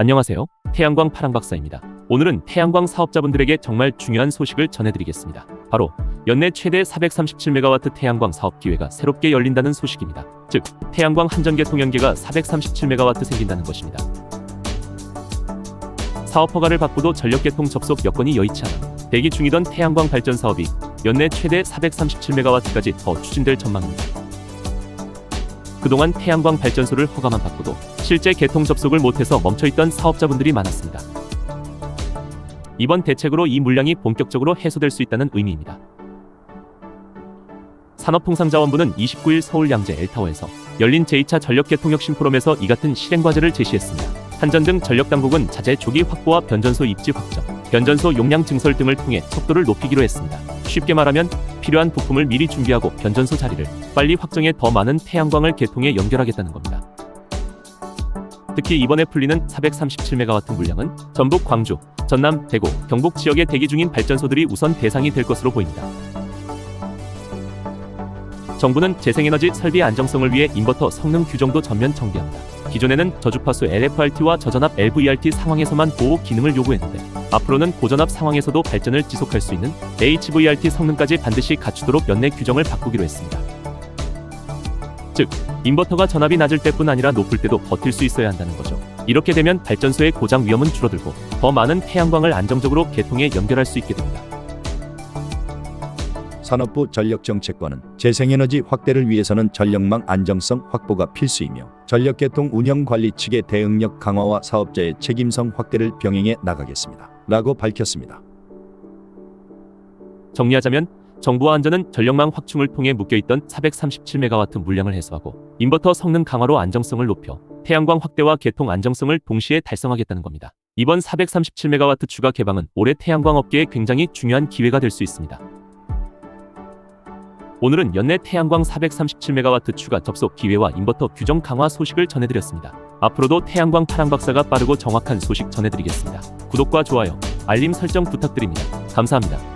안녕하세요. 태양광 파랑 박사입니다. 오늘은 태양광 사업자분들에게 정말 중요한 소식을 전해드리겠습니다. 바로 연내 최대 437메가와트 태양광 사업 기회가 새롭게 열린다는 소식입니다. 즉, 태양광 한전계 통연계가 437메가와트 생긴다는 것입니다. 사업 허가를 받고도 전력 개통 접속 여건이 여의치 않아 대기 중이던 태양광 발전 사업이 연내 최대 437메가와트까지 더 추진될 전망입니다. 그동안 태양광 발전소를 허가만 받고도 실제 개통 접속을 못해서 멈춰있던 사업자분들이 많았습니다. 이번 대책으로 이 물량이 본격적으로 해소될 수 있다는 의미입니다. 산업통상자원부는 29일 서울 양재 엘타워에서 열린 제2차 전력개통혁신 포럼에서 이 같은 실행 과제를 제시했습니다. 한전 등 전력 당국은 자재 조기 확보와 변전소 입지 확정, 변전소 용량 증설 등을 통해 속도를 높이기로 했습니다. 쉽게 말하면 필요한 부품을 미리 준비하고 변전소 자리를 빨리 확정해 더 많은 태양광을 개통에 연결하겠다는 겁니다. 특히 이번에 풀리는 437메가와트 물량은 전북, 광주, 전남, 대구, 경북 지역에 대기 중인 발전소들이 우선 대상이 될 것으로 보입니다. 정부는 재생에너지 설비 안정성을 위해 인버터 성능 규정도 전면 정비합니다. 기존에는 저주파수 LFRT와 저전압 LVRT 상황에서만 보호 기능을 요구했는데 앞으로는 고전압 상황에서도 발전을 지속할 수 있는 HVRT 성능까지 반드시 갖추도록 연내 규정을 바꾸기로 했습니다. 즉, 인버터가 전압이 낮을 때뿐 아니라 높을 때도 버틸 수 있어야 한다는 거죠. 이렇게 되면 발전소의 고장 위험은 줄어들고 더 많은 태양광을 안정적으로 개통에 연결할 수 있게 됩니다. 산업부 전력정책관은 재생에너지 확대를 위해서는 전력망 안정성 확보가 필수이며 전력개통 운영관리 측의 대응력 강화와 사업자의 책임성 확대를 병행해 나가겠습니다. 라고 밝혔습니다. 정리하자면 정부와 한전은 전력망 확충을 통해 묶여있던 437메가와트 물량을 해소하고 인버터 성능 강화로 안정성을 높여 태양광 확대와 개통 안정성을 동시에 달성하겠다는 겁니다. 이번 437메가와트 추가 개방은 올해 태양광 업계에 굉장히 중요한 기회가 될 수 있습니다. 오늘은 연내 태양광 437메가와트 추가 접속 기회와 인버터 규정 강화 소식을 전해드렸습니다. 앞으로도 태양광 파랑박사가 빠르고 정확한 소식 전해드리겠습니다. 구독과 좋아요, 알림 설정 부탁드립니다. 감사합니다.